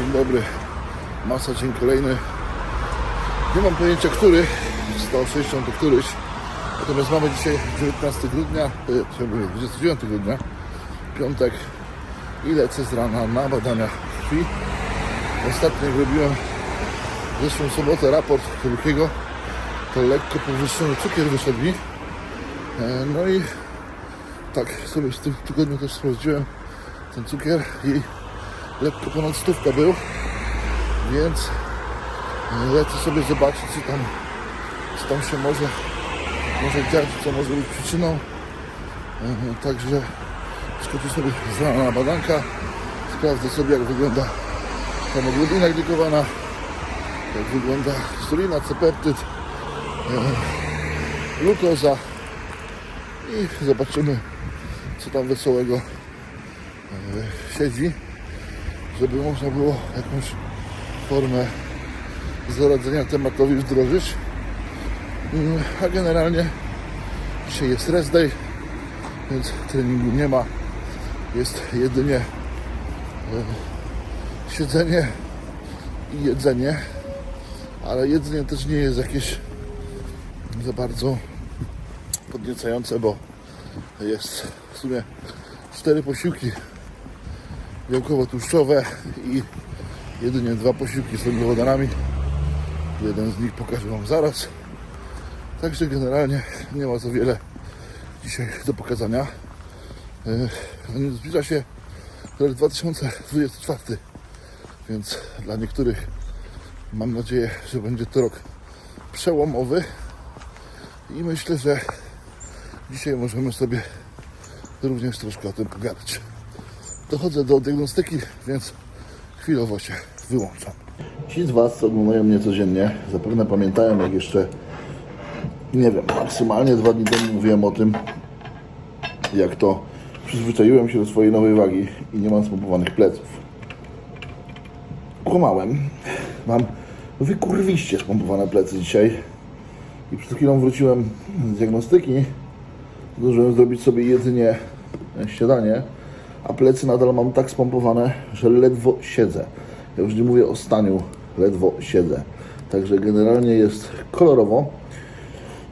Dzień dobry. Masa, dzień kolejny. Nie mam pojęcia, który. 160 to któryś. Natomiast mamy dzisiaj 19 grudnia, e, co ja mówię, 29 grudnia, piątek i lecę z rana na badania krwi. Ostatnio jak robiłem w zeszłą sobotę raport Lukiego, to lekko podwyższony cukier wyszedł mi. E, No i tak sobie w tym tygodniu też sprawdziłem ten cukier i lekko ponad stówka był, więc lecę sobie zobaczyć, co tam, co tam się może, może dziać, co może być przyczyną. E, Także skoczę sobie z rana na badanka, sprawdzę sobie, jak wygląda hemoglobina glikowana, jak wygląda insulina, cepeptyd, glukoza i zobaczymy, co tam wesołego e, siedzi żeby można było jakąś formę zaradzenia tematowi wdrożyć. Mm, A generalnie dzisiaj jest rest day, więc treningu nie ma. Jest jedynie e, siedzenie i jedzenie, ale jedzenie też nie jest jakieś za bardzo podniecające, bo jest w sumie cztery posiłki białkowo-tłuszczowe i jedynie dwa posiłki z węglowodanami. Jeden z nich pokażę Wam zaraz. Także generalnie nie ma za wiele dzisiaj do pokazania. Yy, Zbliża się rok 2024, więc dla niektórych mam nadzieję, że będzie to rok przełomowy i myślę, że dzisiaj możemy sobie również troszkę o tym pogadać dochodzę do diagnostyki, więc chwilowo się wyłączam. Ci z Was, co oglądają mnie codziennie, zapewne pamiętają, jak jeszcze, nie wiem, maksymalnie dwa dni temu mówiłem o tym, jak to przyzwyczaiłem się do swojej nowej wagi i nie mam spompowanych pleców. Kłamałem. Mam wykurwiście spompowane plecy dzisiaj i przed chwilą wróciłem z diagnostyki. Zdążyłem zrobić sobie jedynie śniadanie, a plecy nadal mam tak spompowane, że ledwo siedzę. Ja już nie mówię o staniu, ledwo siedzę. Także generalnie jest kolorowo.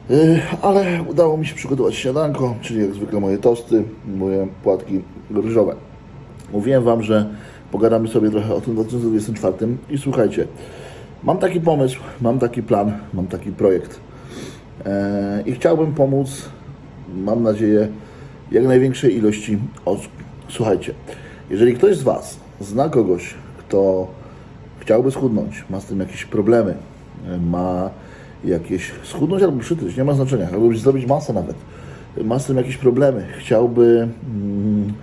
Yy, ale udało mi się przygotować śniadanko, czyli jak zwykle moje tosty, moje płatki ryżowe. Mówiłem Wam, że pogadamy sobie trochę o tym 2024 i słuchajcie, mam taki pomysł, mam taki plan, mam taki projekt yy, i chciałbym pomóc, mam nadzieję, jak największej ilości osób. Słuchajcie, jeżeli ktoś z Was zna kogoś, kto chciałby schudnąć, ma z tym jakieś problemy, ma jakieś schudnąć albo przytyć, nie ma znaczenia, albo zrobić masę nawet, ma z tym jakieś problemy, chciałby mm,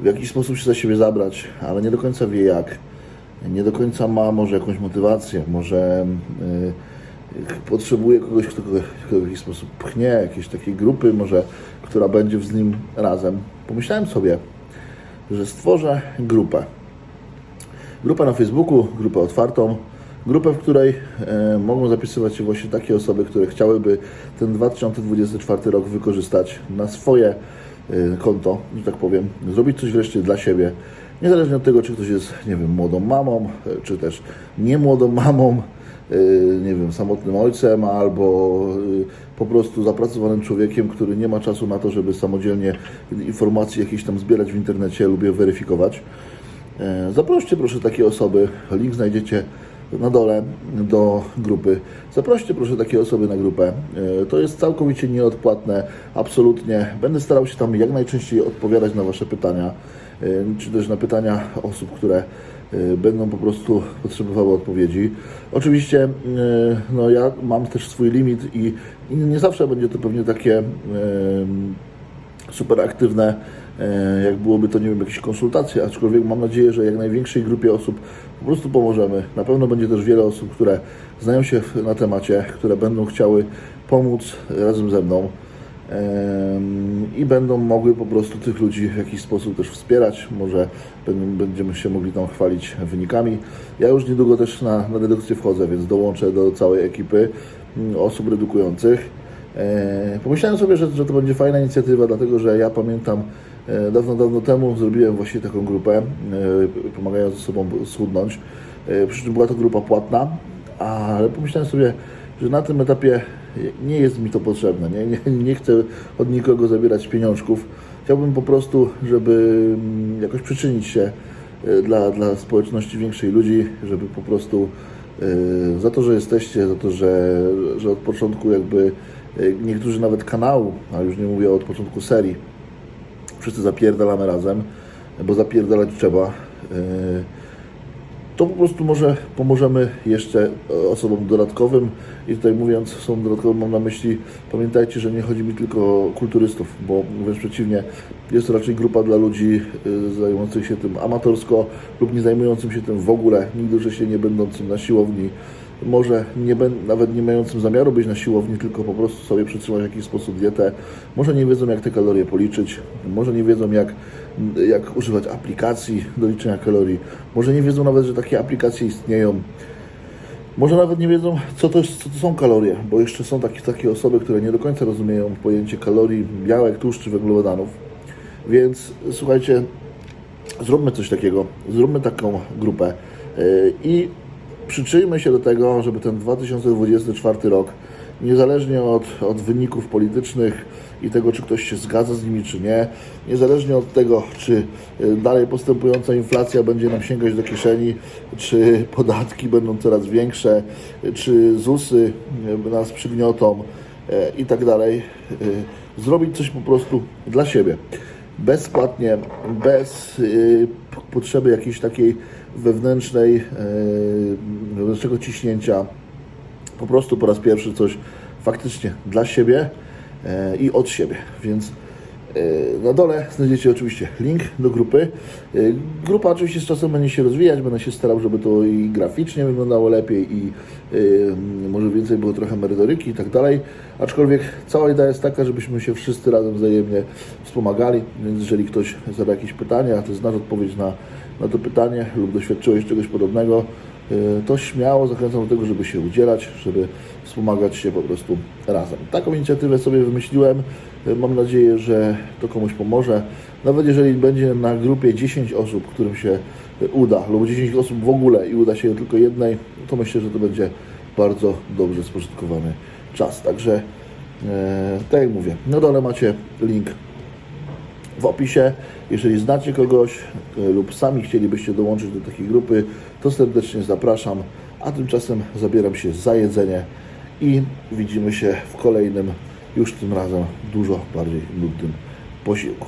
w jakiś sposób się za siebie zabrać, ale nie do końca wie jak, nie do końca ma może jakąś motywację, może y, potrzebuje kogoś, kto go w jakiś sposób pchnie, jakiejś takiej grupy może, która będzie z nim razem. Pomyślałem sobie, że stworzę grupę. Grupę na Facebooku, grupę otwartą, grupę, w której e, mogą zapisywać się właśnie takie osoby, które chciałyby ten 2024 rok wykorzystać na swoje e, konto, że tak powiem, zrobić coś wreszcie dla siebie, niezależnie od tego, czy ktoś jest, nie wiem, młodą mamą, e, czy też nie młodą mamą, nie wiem, samotnym ojcem, albo e, po prostu zapracowanym człowiekiem, który nie ma czasu na to, żeby samodzielnie informacje jakieś tam zbierać w internecie lub je weryfikować. E, Zaproście proszę takie osoby, link znajdziecie na dole do grupy. Zaproście proszę takie osoby na grupę. E, To jest całkowicie nieodpłatne, absolutnie. Będę starał się tam jak najczęściej odpowiadać na Wasze pytania, e, czy też na pytania osób, które będą po prostu potrzebowały odpowiedzi. Oczywiście e, no ja mam też swój limit i nie zawsze będzie to pewnie takie e, super aktywne, jak byłoby to, nie wiem, jakieś konsultacje, aczkolwiek mam nadzieję, że jak największej grupie osób po prostu pomożemy. Na pewno będzie też wiele osób, które znają się na temacie, które będą chciały pomóc razem ze mną i będą mogły po prostu tych ludzi w jakiś sposób też wspierać. Może będziemy się mogli tam chwalić wynikami. Ja już niedługo też na, na redukcję wchodzę, więc dołączę do całej ekipy mm, osób redukujących. E, Pomyślałem sobie, że, że to będzie fajna inicjatywa, dlatego że ja pamiętam E, Dawno, dawno temu zrobiłem właśnie taką grupę, e, pomagając sobą schudnąć. Przy czym była to grupa płatna, ale pomyślałem sobie, że na tym etapie nie jest mi to potrzebne. Nie, nie, nie chcę od nikogo zabierać pieniążków. Chciałbym po prostu, żeby mm, jakoś przyczynić się e, dla, dla społeczności większej ludzi, żeby po prostu e, za to, że jesteście, za to, że, że od początku jakby e, niektórzy nawet kanału, a już nie mówię od początku serii, wszyscy zapierdalamy razem, bo zapierdalać trzeba. E, To po prostu może pomożemy jeszcze osobom dodatkowym. I tutaj mówiąc osobom dodatkowym mam na myśli, pamiętajcie, że nie chodzi mi tylko o kulturystów, bo wręcz przeciwnie, jest to raczej grupa dla ludzi y, zajmujących się tym amatorsko lub nie zajmującym się tym w ogóle, nigdy się nie będącym na siłowni, może nie nawet nie mającym zamiaru być na siłowni, tylko po prostu sobie przytrzymać w jakiś sposób dietę. Może nie wiedzą, jak te kalorie policzyć, może nie wiedzą, jak, jak używać aplikacji do liczenia kalorii, może nie wiedzą nawet, że takie aplikacje istnieją. Może nawet nie wiedzą, co to, jest, co to są kalorie, bo jeszcze są takie, takie osoby, które nie do końca rozumieją pojęcie kalorii, białek, tłuszczy, węglowodanów. Więc słuchajcie, zróbmy coś takiego, zróbmy taką grupę yy, i przyczyjmy się do tego, żeby ten 2024 rok, niezależnie od, od wyników politycznych i tego, czy ktoś się zgadza z nimi, czy nie, niezależnie od tego, czy y, dalej postępująca inflacja będzie nam sięgać do kieszeni, czy podatki będą coraz większe, czy ZUSy y, nas przygniotą y, i tak dalej, zrobić coś po prostu dla siebie. Bezpłatnie, bez potrzeby jakiejś takiej wewnętrznej, wewnętrznego ciśnięcia. Po prostu po raz pierwszy coś faktycznie dla siebie i od siebie. Więc y, na dole znajdziecie oczywiście link do grupy. Y, Grupa oczywiście z czasem będzie się rozwijać, będę się starał, żeby to i graficznie wyglądało lepiej i y, może więcej było trochę merytoryki i tak dalej. Aczkolwiek cała idea jest taka, żebyśmy się wszyscy razem wzajemnie wspomagali, więc jeżeli ktoś zada jakieś pytanie, a ty znasz odpowiedź na, na to pytanie lub doświadczyłeś czegoś podobnego, to śmiało zachęcam do tego, żeby się udzielać, żeby wspomagać się po prostu razem. Taką inicjatywę sobie wymyśliłem. Y, Mam nadzieję, że to komuś pomoże. Nawet jeżeli będzie na grupie 10 osób, którym się y, uda, lub 10 osób w ogóle i uda się tylko jednej, to myślę, że to będzie bardzo dobrze spożytkowany czas. Także, e, tak jak mówię, na dole macie link w opisie. Jeżeli znacie kogoś e, lub sami chcielibyście dołączyć do takiej grupy, to serdecznie zapraszam. A tymczasem zabieram się za jedzenie i widzimy się w kolejnym, już tym razem dużo bardziej nudnym posiłku.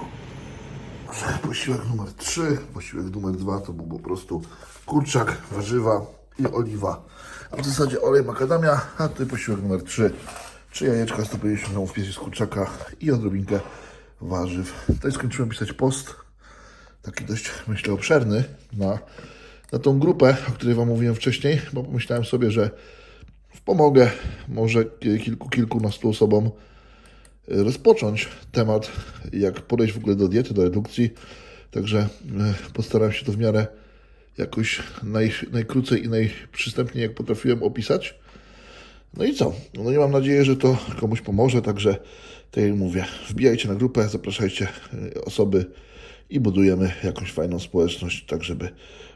Posiłek numer 3, posiłek numer 2 to był po prostu kurczak, warzywa i oliwa. A w zasadzie olej makadamia, a tutaj posiłek numer 3. Trzy jajeczka, 150 gramów piersi z kurczaka i odrobinkę warzyw. Tutaj skończyłem pisać post, taki dość, myślę, obszerny na, na tą grupę, o której Wam mówiłem wcześniej, bo pomyślałem sobie, że pomogę może kilku, kilkunastu osobom rozpocząć temat, jak podejść w ogóle do diety, do redukcji. Także e, postaram się to w miarę jakoś naj, najkrócej i najprzystępniej jak potrafiłem opisać. No i co? No i mam nadzieję, że to komuś pomoże, także tak jak mówię, wbijajcie na grupę, zapraszajcie e, osoby i budujemy jakąś fajną społeczność, tak żeby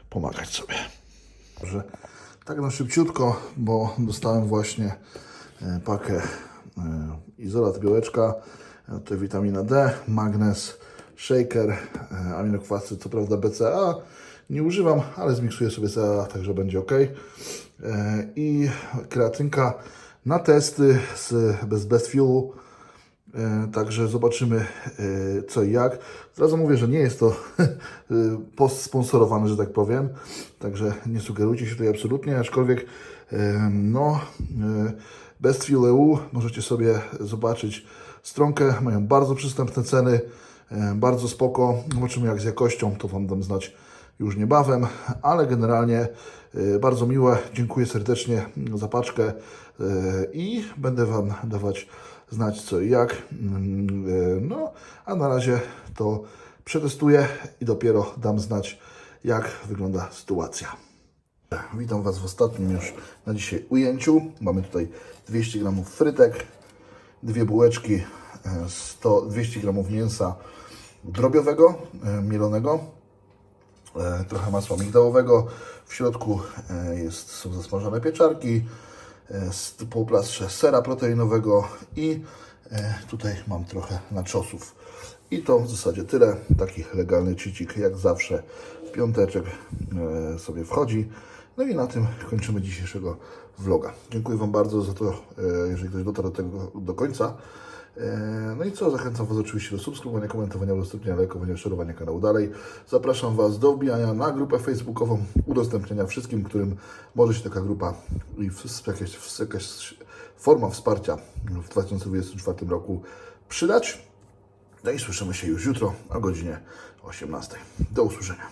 pomagać sobie. Dobrze, tak na szybciutko, bo dostałem właśnie e, pakę e, izolat białeczka, to witamina D, magnez, shaker, aminokwasy, co prawda BCA nie używam, ale zmiksuję sobie CA, także będzie ok. I kreatynka na testy z, bez, bez fuelu. E, Także zobaczymy e, co i jak. Zrazu mówię, że nie jest to e, post sponsorowany, że tak powiem. Także nie sugerujcie się tutaj absolutnie, aczkolwiek no e, Best Fuel EU możecie sobie zobaczyć stronkę. Mają bardzo przystępne ceny, bardzo spoko. Zobaczymy jak z jakością, to Wam dam znać już niebawem, ale generalnie bardzo miłe. Dziękuję serdecznie za paczkę i będę Wam dawać znać co i jak. Mm, e, No, a na razie to przetestuję i dopiero dam znać, jak wygląda sytuacja. Witam Was w ostatnim już na dzisiaj ujęciu. Mamy tutaj 200 gramów frytek, dwie bułeczki, e, 100, 200 gramów mięsa, drobiowego, e, mielonego, e, trochę masła migdałowego. W środku jest, są zasmażone pieczarki, z półplastrze sera proteinowego i e, tutaj mam trochę naczosów. I to w zasadzie tyle. Taki legalny cicik jak zawsze w piąteczek e, sobie wchodzi. No i na tym kończymy dzisiejszego vloga. Dziękuję Wam bardzo za to, e, jeżeli ktoś dotarł do tego do końca. E, No i co, zachęcam Was oczywiście do subskrybowania, komentowania, udostępniania, lajkowania, szerowania kanału dalej. Zapraszam Was do wbijania na grupę facebookową, udostępniania wszystkim, którym może się taka grupa i jakaś, jakaś forma wsparcia w 2024 roku przydać. No i słyszymy się już jutro o godzinie 18. Do usłyszenia.